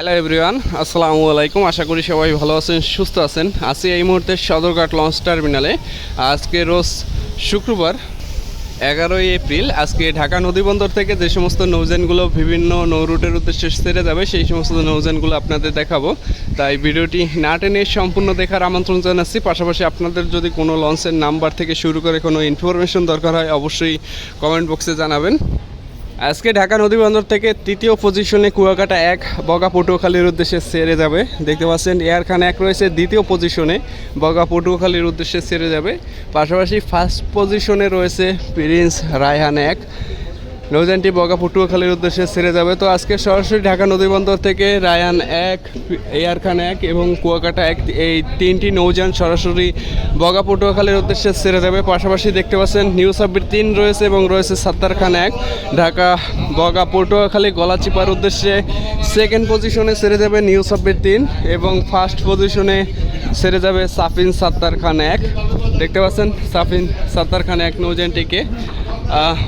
Hello everyone আসসালামু আলাইকুম। আশা করি সবাই ভালো আছেন, সুস্থ আছেন। আছি এই মুহূর্তে সদরঘাট লঞ্চ টার্মিনালে। আজকে রোজ শুক্রবার, এগারোই এপ্রিল। আজকে ঢাকা নদীবন্দর থেকে যে সমস্ত নৌযানগুলো বিভিন্ন নৌ রুটের উদ্দেশ্যে সেরে যাবে, সেই সমস্ত নৌযানগুলো আপনাদের দেখাবো। তাই ভিডিওটি না টেনে সম্পূর্ণ দেখার আমন্ত্রণ জানাচ্ছি। পাশাপাশি আপনাদের যদি কোনো লঞ্চের নাম্বার থেকে শুরু করে কোনো ইনফরমেশন দরকার হয়, অবশ্যই কমেন্ট বক্সে জানাবেন। আজকে ঢাকা নদী বন্দর থেকে তৃতীয় পজিশনে কুয়াকাটা এক, বগা পটুয়াখালীর উদ্দেশ্যে সেরে যাবে। দেখতে পাচ্ছেন এয়ার খান এক রয়েছে, দ্বিতীয় পজিশনে বগা পটুয়াখালীর উদ্দেশ্যে সেরে যাবে। পাশাপাশি ফার্স্ট পজিশনে রয়েছে প্রিন্স রায়হান এক। নৌযানটি বগা পটুয়াখালীর উদ্দেশ্যে ছেড়ে যাবে। তো আজকে সরাসরি ঢাকা নদীবন্দর থেকে রায়ান এক, এয়ার খান এক এবং কুয়াকাটা এক, এই তিনটি নৌযান সরাসরি বগা পটুয়াখালীর উদ্দেশ্যে ছেড়ে যাবে। পাশাপাশি দেখতে পাচ্ছেন নিউ সাব্বির তিন রয়েছে এবং রয়েছে সাত্তার খান এক। ঢাকা বগা পটুয়াখালী গলাচিপার উদ্দেশ্যে সেকেন্ড পজিশনে ছেড়ে যাবে নিউ সাব্বির তিন এবং ফার্স্ট পজিশনে ছেড়ে যাবে সাফিন সাত্তার খান এক। দেখতে পাচ্ছেন সাফিন সাত্তার খান এক নৌযানটিকে।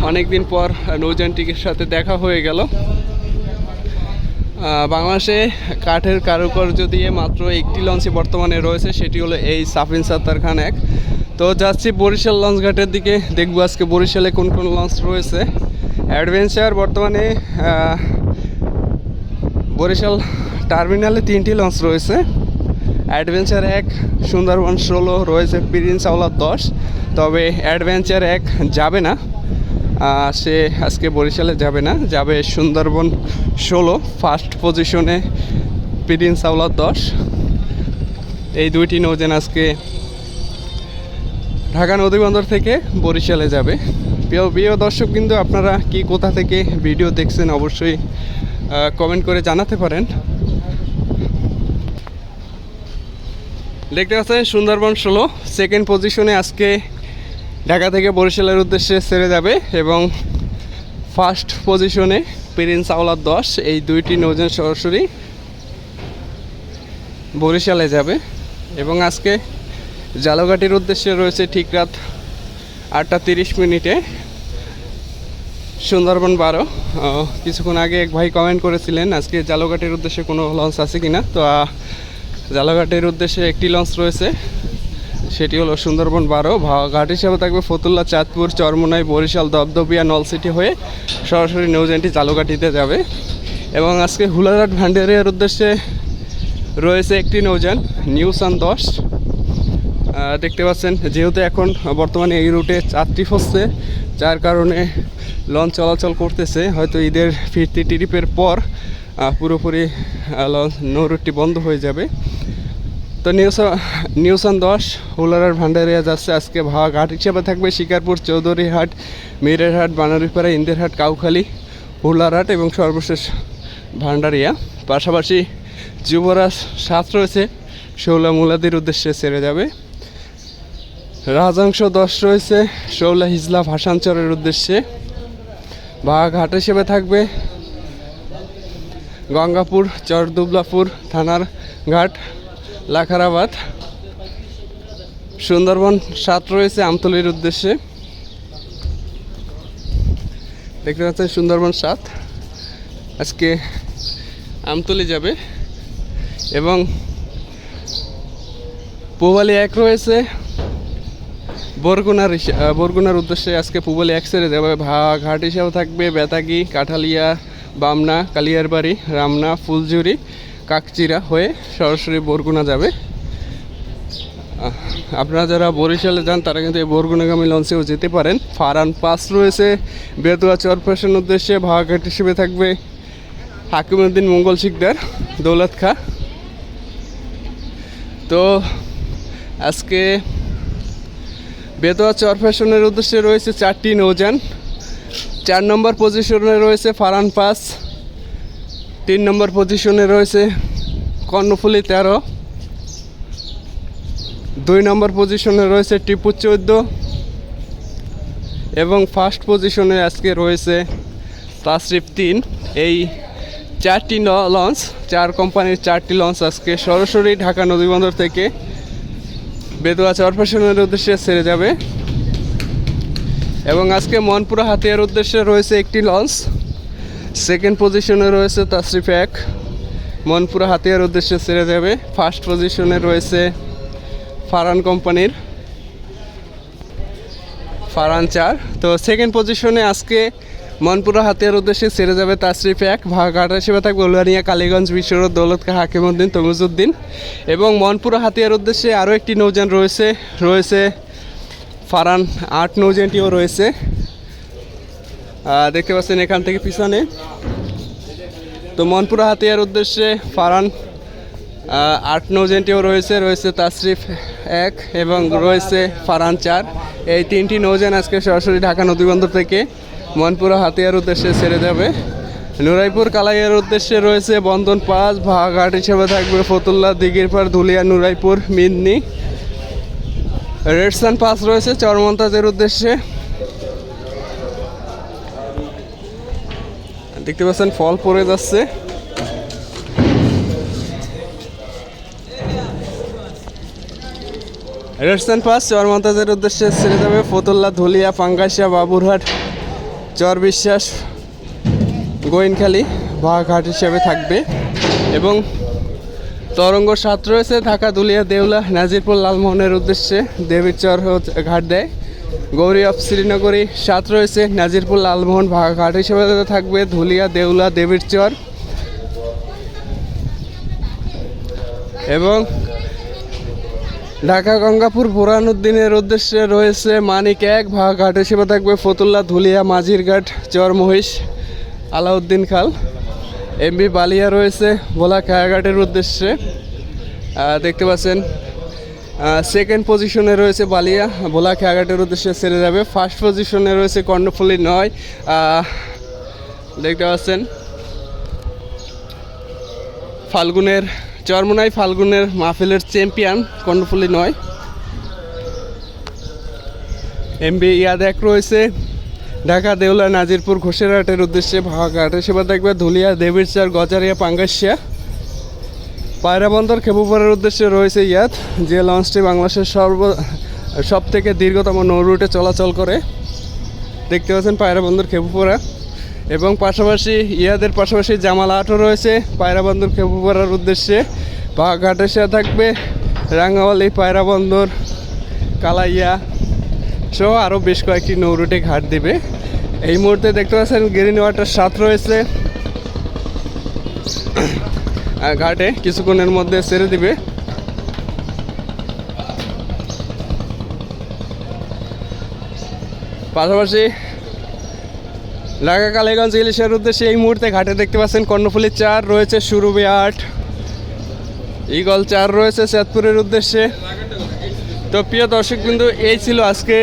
অনেক দিন পর নৌযানটির সাথে দেখা হয়ে গেল। বাংলাদেশে কাঠের কারুকার্য দিয়ে মাত্র একটি লঞ্চই বর্তমানে রয়েছে, সেটি হলো এই সাফিন সাত্তার খান এক। তো যাচ্ছি বরিশাল লঞ্চ ঘাটের দিকে, দেখব আজকে বরিশালে কোন কোন লঞ্চ রয়েছে। অ্যাডভেঞ্চার বর্তমানে বরিশাল টার্মিনালে তিনটি লঞ্চ রয়েছে। অ্যাডভেঞ্চার এক, সুন্দরবন ষোলো, রয়েছে প্রিন্স দশ। তবে অ্যাডভেঞ্চার এক যাবে না। সে আজকে বরিশালে যাবে না, যাবে সুন্দরবন ষোলো ফার্স্ট পজিশনে প্রিন্স আওলার দশ। এই দুইটি নৌযান আজকে ঢাকা নদীবন্দর থেকে বরিশালে যাবে। প্রিয় প্রিয় দর্শক কিন্তু আপনারা কি কোথা থেকে ভিডিও দেখছেন অবশ্যই কমেন্ট করে জানাতে পারেন। দেখতে পাচ্ছেন সুন্দরবন ষোলো সেকেন্ড পজিশনে আজকে ঢাকা থেকে বরিশালের উদ্দেশ্যে ছেড়ে যাবে এবং ফার্স্ট পজিশনে প্রিন্স আওলার দশ, এই দুইটি নৌযান সরাসরি বরিশালে যাবে। এবং আজকে জালঘাটির উদ্দেশ্যে রয়েছে ঠিক রাত আটটা তিরিশ মিনিটে সুন্দরবন বারো। কিছুক্ষণ আগে এক ভাই কমেন্ট করেছিলেন, আজকে জালঘাটির উদ্দেশ্যে কোনো লঞ্চ আছে কিনা? তো জালঘাটের উদ্দেশ্যে একটি লঞ্চ রয়েছে। সেটি হলো সুন্দরবন বারো ঘাট হিসাবে থাকবে ফতুল্লা, চাঁদপুর, চরমোনাই, বরিশাল দবদবিয়া নলসিটি হয়ে সরাসরি নৌযানটি জালঘাটিতে যাবে। এবং আজকে হুলারহাট ভান্ডারিয়ার উদ্দেশ্যে রয়েছে একটি নৌযান নিউ সান দশ দেখতে পাচ্ছেন, যেহেতু এখন বর্তমানে এই রুটে যাত্রী হচ্ছে যার কারণে লঞ্চ চলাচল করতেছে, হয়তো ঈদের ফিরতি ট্রিপের পর পুরোপুরি লঞ্চ নৌ রুটটি বন্ধ হয়ে যাবে। তো নিউসা নিউসান দশ, হুলারার ভান্ডারিয়া যাচ্ছে। আজকে ভাড়া ঘাট হিসেবে থাকবে শিকারপুর, চৌধুরীহাট, মিরেরহাট, বানারীপাড়া, ইন্দিরহাট, কাউখালী, হুলারহাট এবং সর্বশেষ ভান্ডারিয়া। পাশাপাশি যুবরাজ সাত রয়েছে, শৌলা মুলাদির উদ্দেশ্যে ছেড়ে যাবে। রাজাংশ দশ রয়েছে, শৌলা হিজলা ভাষাঞ্চরের উদ্দেশ্যে। ঘাট হিসেবে থাকবে, গঙ্গাপুর, চরদুবলাপুর থানার ঘাট। লাখারাবাদ। সুন্দরবন সাত রয়েছে আমতলির উদ্দেশ্যে। দেখতে পাচ্ছেন সুন্দরবন সাত। আজকে আমতলি যাবে। এবং পুবালি এক রয়েছে। বরগুনার বরগুনার উদ্দেশ্যে আজকে পুবালি এক সেরে যাবে ঘাট হিসাবে থাকবে বেতাগি, কাঠালিয়া, বামনা, কালিয়ারবাড়ি, রামনা, ফুলঝুরি। কাকচিরা হয়ে সরাসরি বরগুনা যাবে। আপনারা যারা বরিশালে যান, তারা কিন্তু এই বরগুনাগামী লঞ্চেও যেতে পারেন। ফারান পাস রয়েছে বেতুয়া চরফেশন উদ্দেশ্যে ভাগাঘাট হিসেবে থাকবে হাকিমুদ্দিন মঙ্গল শিকদার, দৌলত খা। তো আজকে বেতোয়া চরফ্যাশনের উদ্দেশ্যে রয়েছে চারটি নৌযান। চার নম্বর পজিশনে রয়েছে ফারান পাস। তিন নম্বর পজিশনে রয়েছে কর্ণফুলি তেরো। দুই নম্বর পজিশনে রয়েছে টিপু চৌদ্দ। এবং ফার্স্ট পজিশনে আজকে রয়েছে তাসরিফ তিন। এই চারটি লঞ্চ চার কোম্পানির চারটি লঞ্চ আজকে সরাসরি ঢাকা নদীবন্দর থেকে বেদুয়া চরফেশনের উদ্দেশ্যে ছেড়ে যাবে। এবং আজকে মনপুরা হাতিয়ার উদ্দেশ্যে রয়েছে একটি লঞ্চ সেকেন্ড পজিশনে রয়েছে তাসরিফ এক। মনপুরা হাতিয়ার উদ্দেশ্যে ছেড়ে যাবে। ফার্স্ট পজিশনে রয়েছে ফারান কোম্পানির। ফারান চার। তো সেকেন্ড পজিশনে আজকে মনপুরা হাতিয়ার উদ্দেশ্যে ছেড়ে যাবে তাসরিফ এক। ভাগাট হিসেবে থাকবে উলুয়ানিয়া, কালীগঞ্জ বিশ্বরোড দৌলত খা হাকিমউদ্দিন তমিজুদ্দিন এবং মনপুরা হাতিয়ার উদ্দেশ্যে আরও একটি নৌযান রয়েছে। রয়েছে ফারান আট নৌযানটিও রয়েছে। দেখতে পাচ্ছেন এখান থেকে পিছনে। তো মনপুরা হাতিয়ার উদ্দেশ্যে ফারান আট নৌজেনটিও রয়েছে রয়েছে তাসরিফ এক এবং রয়েছে ফারান চার। এই তিনটি নৌজেন আজকে সরাসরি ঢাকা নদীবন্দর থেকে মনপুরা হাতিয়ার উদ্দেশ্যে ছেড়ে যাবে। নুরাইপুর কালাইয়ের উদ্দেশ্যে রয়েছে বন্ধন পাস ভাগাঘাট হিসেবে থাকবে ফতুল্লা দিঘির দিঘিরপাড় ধুলিয়া, নুরাইপুর, মিদনি। রেডসান পাস রয়েছে, চরমন্তাজের উদ্দেশ্যে। দেখতে পাচ্ছেন, ফল পড়ে যাচ্ছে। রেডসান পাস চরমন্তাজের উদ্দেশ্যে ছেড়ে যাবে ফতুল্লা, ধুলিয়া পাঙ্গাসিয়া বাবুরহাট, চর বিশ্বাস, গোয়েনখালী বাঘাট হিসেবে থাকবে। এবং তরঙ্গ সাত রয়েছে, ঢাকা, দুলিয়া, দেউলা, নাজিরপুর, লালমোহনের উদ্দেশ্যে দেবীর চর ঘাট দেয়। গৌরী অফ শ্রীনগরী, সাত রয়েছে, নাজিরপুর, লালমোহন ঘাট হিসেবে থাকবে ধুলিয়া, দেউলা, দেবীর চর। এবং ঢাকা, গঙ্গাপুর বুরহানুদ্দিনের উদ্দেশ্যে রয়েছে মানিক এক ঘাট হিসেবে থাকবে ফতুল্লা, ধুলিয়া মাঝিরঘাট চর মহিষ আলাউদ্দিন খাল। এমবি বালিয়া রয়েছে, ভোলা, খায়াঘাটের উদ্দেশ্যে। দেখতে পাচ্ছেন সেকেন্ড পজিশনে রয়েছে বালিয়া। ভোলা খেয়াঘাটের উদ্দেশ্যে ছেড়ে যাবে। ফার্স্ট পজিশনে রয়েছে কর্ণফুলি নয়। দেখতে পাচ্ছেন। ফাল্গুনের চরমোনাই ফাল্গুনের মাহফিলের চ্যাম্পিয়ন কর্ণফুলি নয়। এমবি ইয়াদ এক রয়েছে। ঢাকা, দেউলা, নাজিরপুর, ঘোষেরহাটের উদ্দেশ্যে ভাগাঘাটে সেবা দেখবে ধুলিয়া, দেবীরচার, গজারিয়া, পাঙ্গাসিয়া। পায়রা বন্দর খেপুপাড়ার উদ্দেশ্যে রয়েছে ইয়াদ যে লঞ্চটি বাংলাদেশের সর্ব সব থেকে দীর্ঘতম নৌ রুটে চলাচল করে। দেখতে পাচ্ছেন পায়রা বন্দর খেপুপাড়া এবং পাশাপাশি ইয়াদের পাশাপাশি জামাল আটও রয়েছে পায়রা বন্দর খেপুপাড়ার উদ্দেশ্যে। বাঘাটে সে থাকবে রাঙ্গাওয়ালি পায়রা বন্দর, কালাইয়া সহ আরও বেশ কয়েকটি নৌ রুটে ঘাট দিবে। এই মুহূর্তে দেখতে পাচ্ছেন গ্রিন ওয়াটার সাত রয়েছে। ঘাটে কিছুক্ষণের মধ্যে ছেড়ে দিবে। পাশাপাশি ঢাকা কালীগঞ্জ ইলিশের উদ্দেশ্যে এই মুহূর্তে ঘাটে দেখতে পাচ্ছেন কর্ণফুলি চার, রয়েছে সুরুবি আট ইগল চার রয়েছে চাঁদপুরের উদ্দেশ্যে। তো প্রিয় দর্শক কিন্তু এই ছিল আজকে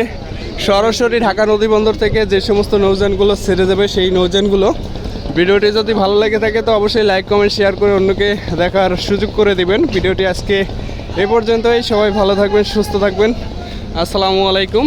সরাসরি ঢাকা নদী বন্দর থেকে যে সমস্ত নৌযানগুলো ছেড়ে যাবে, সেই নৌযানগুলো ভিডিওটি যদি ভালো লেগে থাকে তো অবশ্যই লাইক, কমেন্ট, শেয়ার করে অন্যকে দেখার সুযোগ করে দিবেন। ভিডিওটি আজকে এ পর্যন্তই। সবাই ভালো থাকবেন, সুস্থ থাকবেন। আসসালামু আলাইকুম।